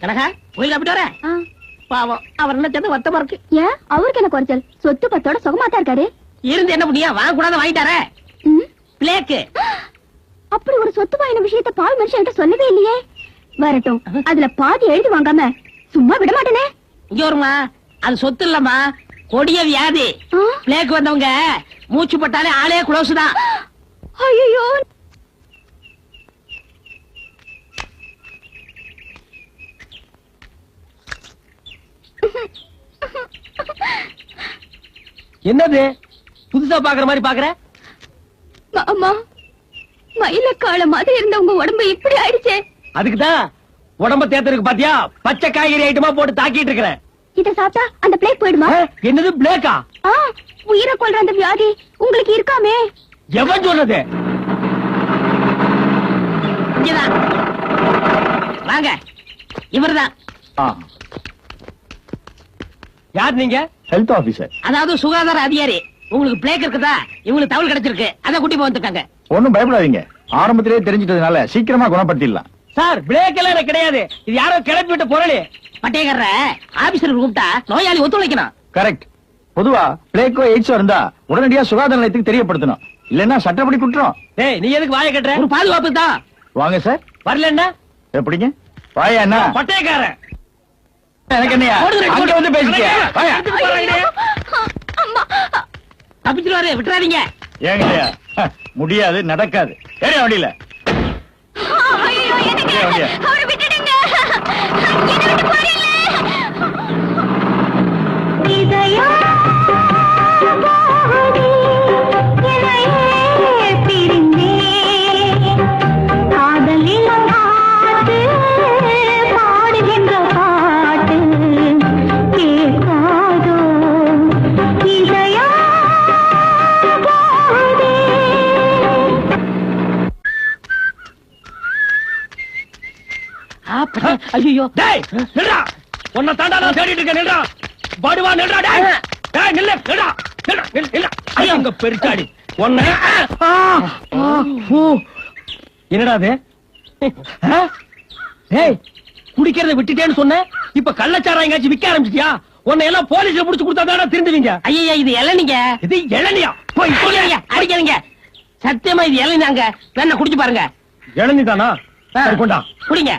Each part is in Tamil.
கனகா கோயில் அப்படி வர. பாவம் அவர் நினைச்சது வருத்தமா இருக்கு. ஏன் அவருக்கு என்ன குறைச்சல்? சொத்து பத்தோட சுகமா தான் இருக்காரு. இருந்து என்ன பண்ணியா? வாங்க கூடாது வாங்கிட்டாரே. பிளேக்கு. அப்படி ஒரு சொத்து வாங்கின விஷயத்த பால் மனுஷன் சொல்லவே இல்லையே. வரட்டும் அதுல பாதி எழுதி வாங்காம சும்மா விட மாட்டேனே. இங்க வருமா? அது சொத்து இல்லம்மா. கொடிய வியாதி? பிளேக்கு வந்தவங்க மூச்சு பட்டாலே ஆளே குளோஸ் தான். ஐயையோ என்னது? புதுசா பாக்குற மாதிரி பாக்குற மாமா மயில காளை மாதிரி இருந்த உங்க உடம்பு இப்படி ஆயிடுச்சே. அதுக்குதான் உடம்ப தேர்த்தருக்கு பாத்தியா? பச்சை காய்கறி ஐட்டமா போட்டு தாக்கிட்டு இருக்கிறேன். இத சாப்பிட்டா அந்த பிளேக் போயிடுமா? என்னது பிளேக்கா ஆ, உயிரை கொல்ற அந்த வியாதி உங்களுக்கு இருக்காமே. எவன் சொன்னது? வாங்க. இவர்தான். யார் நீங்க? ஹெல்த் ஆபீசர் அதாவது சுகாதார அதிகாரி. உங்களுக்கு பிளேக் இருக்குதா? இவங்களுக்கு தகவல் கிடைச்சிருக்கு. அத குட்டி போய் வந்துருக்காங்க ஒண்ணும் பயப்படாதீங்க. ஆரம்பத்திலேயே தெரிஞ்சிட்டதுனால சீக்கிரமா குணப்படுத்திடலாம். சார் பிளேக் எல்லாம் எனக்கு கிடையாது. இது யாரோ கிளப்பி விட்ட பொருள். பட்டேகர்ற ஆபீசர் கூப்பிட்டா நோயாளி ஒத்துழைக்கணும். கரெக்ட் பொதுவா பிளேக்கோ எய்ட்ஸோ இருந்தா உடனடியா சுகாதார நிலையத்துக்கு தெரியப்படுத்தணும். இல்லன்னா சட்டப்படி குற்றம். ஏய் நீ எதுக்கு வாய கட்டுற? ஒரு பாதுகாப்பு தான். வாங்க சார் வரலன்னா? எப்படிங்க? வாயா என்ன பட்டேக்காரன் எனக்கு என்னையா? அங்க வந்து பேசிட்டியா? தப்பிச்சிருவாரு விட்டுறாதீங்க. ஏங்கய்யா முடியாது நடக்காது. வண்டியில? ஐயோ ஐயோ டேய் நில்றா. உன்னை தாண்டா நான் தேடிட்டு இருக்கேன் நில்றா. பாடுவா நில்றா டேய். டேய் நில்லு நில்றா. நில்றா நில்றா ஐயோ உங்க பெருச்சாடி. உன்னை. என்னடா அது? டேய் குடிக்கிறத விட்டுட்டேன்னு சொன்ன? இப்ப கள்ளச்சாரா எங்கேயாச்சும் விக்க ஆரம்பிச்சிட்டியா? உன்னை எல்லாம் போலீஸ்ல புடிச்சு கொடுத்தா தானே திருந்துவீங்க? ஐயா இது இளநீங்க. இது இளநியா? போய் அடிக்காதீங்க சத்தியமா இது இளநீங்க வேணா குடிச்சு பாருங்க. இளநி தானா கொண்டா. குடிங்க.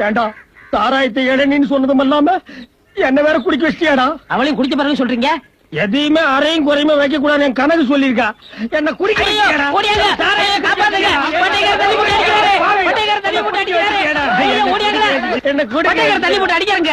ஏண்டா சாராயத்தை இளநின்னு சொன்னதும் இல்லாம என்ன வேற குடிக்க வச்சியாடா அவளையும் குடிக்க பாருங்க சொல்றீங்க? எதையுமே அறையும் குறையுமே வைக்க கூடாது என் கணக்கு சொல்லிருக்கா என்ன குடிக்க என்ன குடிக்க தள்ளி போட்டு அடிக்கிறங்க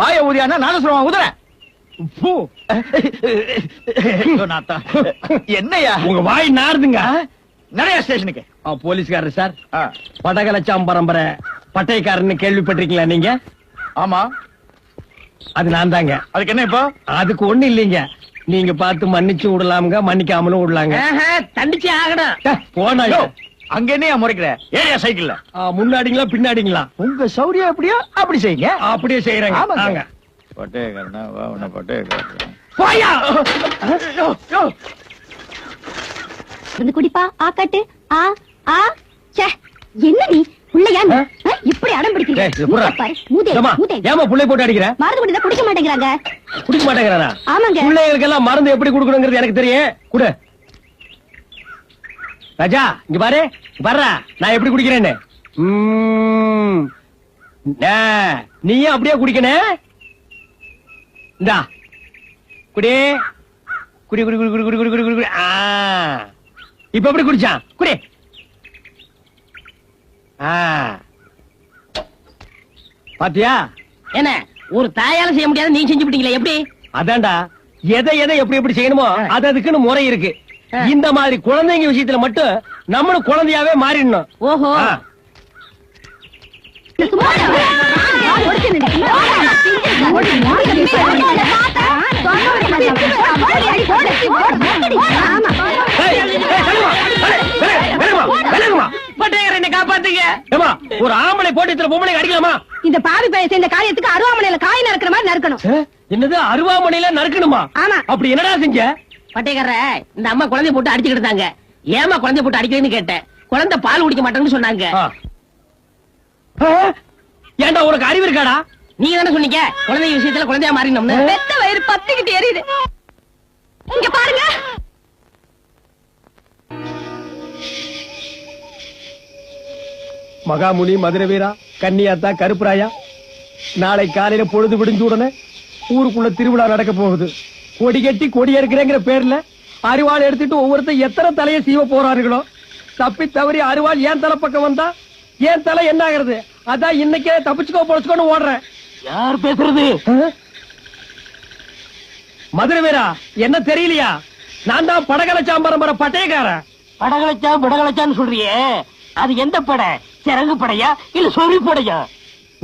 வாய ஊதியானா நானும் சொல்லுவான் நாத்தா. என்னய்யா உங்க வாய் நாறுதுங்க. நிறைய ஸ்டேஷனுக்கு. போலீஸ்காரர் சார். படகலச்சாம் பரம்பரை. பட்டைக்காரன்னு கேள்விப்பட்டிருக்கீங்களா நீங்க? ஆமா. அது நான் தாங்க. அதுக்கு என்ன இப்போ? அதுக்கு ஒண்ணு இல்லைங்க. நீங்க பார்த்து மன்னிச்சு விடலாமுங்க மன்னிக்காமலும் விடலாங்க. தண்டிச்சே ஆகணும். டே, போனா யோ, அங்க என்னையா முறைக்கிற? ஏரியா சைக்கிள்ல முன்னாடிங்களா பின்னாடிங்களா? உங்க சௌரியம் எப்படியோ அப்படி செய்யுங்க. அப்படியே செய்யறேங்க. ஆமாங்க. வாங்க. பட்டேகரனா வா உன்னை பட்டேகரன் போயா வந்து குடிப்பா. ஆ காட்டு. ஆ ஆ ச்சே. என்ன நீ? இப்படி அடம் பிடிக்கிறீங்க புள்ளை போட்டு அடிக்கிற? மருந்து குடிக்க மாட்டேங்கிறாங்க. குடிக்க மாட்டேங்கிறானா? ஆமாங்க. பிள்ளைகளுக்கு எல்லாம் மருந்து எப்படி கொடுக்கணுங்கிறது எனக்கு தெரியும். குடு. ராஜா இங்க பாரு பாருடா நான் எப்படி குடிக்கிறேன்னு. நீயும் அப்படியே குடிக்கணும் இந்தா. குடி. குடி குடி குடி குடி குடி குடி குடி குடி குடி. இப்ப எப்படி குடிச்சான்? குடி. பாத்தியா? என்ன ஒரு தாயால செய்ய முடியாது நீங்க செஞ்சு விட்டீங்களா எப்படி? அதான்டா. எதை எதை எப்படி எப்படி செய்யணுமோ அது அதுக்குன்னு முறை இருக்கு. இந்த மாதிரி குழந்தைங்க விஷயத்துல மட்டும் நம்மளும் குழந்தையாவே மாறிடணும். ஓஹோ. ஒரு ஆம்பளை போட்டு இத்தனை பொம்பளை அடிக்கலாமா? இந்த பாவி பையன் செய்த காரியத்துக்கு அருவாமனையில காய் நறுக்கிற மாதிரி நறுக்கணும். என்னது அருவாமனையில நறுக்கணுமா? ஆமா. அப்படி என்னடா செஞ்ச? பட்டேகர இந்த அம்மா குழந்தைய போட்டு அடிச்சுக்கிட்டு இருந்தாங்க. ஏமா குழந்தைய போட்டு அடிக்கிறேன்னு கேட்டேன். குழந்தை பால் குடிக்க மாட்டேன்னு சொன்னாங்க? ஏன்டா உனக்கு அறிவு இருக்காடா? நீங்க தானே சொன்னீங்க குழந்தை விஷயத்துல குழந்தையா மாறினோம்னு பெத்த வயிறு பத்திக்கிட்டு எரியுது. இங்க பாருங்க. மகாமுனி மதுரை வீரா கன்னியாத்தா கருப்புராயா நாளை காலையில பொழுது விடிஞ்ச உடனே ஊருக்குள்ள திருவிழா நடக்க போகுது. கொடி கட்டி கொடி இருக்கிறேங்கிற பேர்ல அரிவாள் எடுத்துட்டு ஒவ்வொருத்தர் எத்தனை தலையை சீவ போறார்களோ தப்பி தவறி அரிவாள் ஏன் தலை பக்கம் வந்தா ஏன் தலை என்ன ஆகுறது? அதான் இன்னைக்கே தப்பிச்சுக்கோ பொழைச்சுக்கோன்னு ஓடுறேன். யார் பேசுறது? மதுரை வீரா என்ன தெரியலையா? நான் தான் படகல சாம்பரம்பர பட்டயக்காரன். படகலச்சா படகலச்சான்னு சொல்றியே. அது எந்த படை? சிறகு படையா இல்ல சொறி படையா?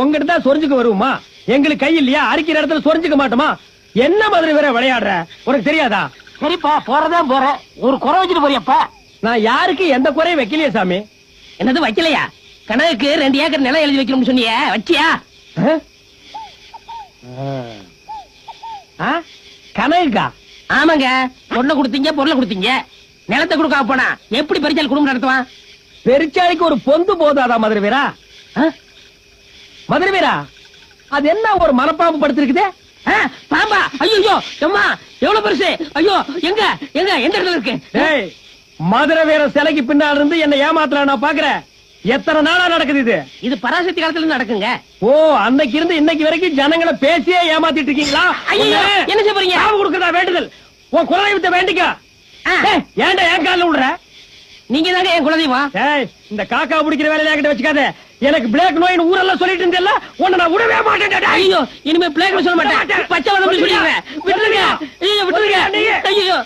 உங்ககிட்ட தான் சொரிஞ்சுக்க வருவோமா? எங்களுக்கு கை இல்லையா? அரிக்கிற இடத்துல சொரிஞ்சுக்க மாட்டோமா? என்ன மதுரை வீரா விளையாடுற? உனக்கு தெரியாதா? சரிப்பா போறதா போற ஒரு குறை வச்சுட்டு போறியப்பா நான் யாருக்கு எந்த குறையும் வைக்கலையே சாமி. என்னது வைக்கலையா? கணக்குக்கு ரெண்டு ஏக்கர் நிலம் எழுதி வைக்கணும்னு சொன்னியே வச்சியா? ஆ? கனகுக்கா ஆமாங்க. பொண்ணை கொடுத்தீங்க பொருளை கொடுத்தீங்க. நிலத்தை கொடுக்காம போனா எப்படி பரிச்சால் குடும்பம் நடத்துவான்? பெருச்சாளிக்கு ஒரு பொந்து போதாதா மதுரை வீரா? மதுரை வீரா அது என்ன ஒரு மனப்பாம்பு படுத்திருக்குதே? பாம்பா. ஐயோ அம்மா எவ்வளவு பெருசு? ஐயோ எங்க எங்க எந்த இடத்துல இருக்கு? மதுரை வீர சிலைக்கு பின்னால இருந்து என்ன ஏமாத்தலாம் நான் பாக்குறேன். எத்தனை நாளா நடக்குது இது? இது பராசக்தி காலத்துல நடக்குங்க. ஓ அன்னைக்கு இருந்து இன்னைக்கு வரைக்கும் ஜனங்களை பேசியே ஏமாத்திட்டு இருக்கீங்களா? ஐயோ, என்ன செய்ய போறீங்க? சாவு கொடுக்கறதா வேண்டுதல். உன் குலதெய்வத்தை வேண்டிக்க. ஏன்டா என் காலில் விடுற நீங்க தாங்க என் குலதெய்வம். ஏய் இந்த காக்கா பிடிக்கிற வேலையில என்கிட்ட வச்சுக்காத. எனக்கு பிளாக் நோயின் ஊரெல்லாம் சொல்லிட்டு இருந்தேல்ல உன்னை நான் விடவே மாட்டேன் ஐயோ இனிமே பிளேக் சொல்ல மாட்டேன். பச்சை வதம் சொல்லிடுறேன் விட்டுருங்க. ஐயோ விட்டுருங்க. ஐயோ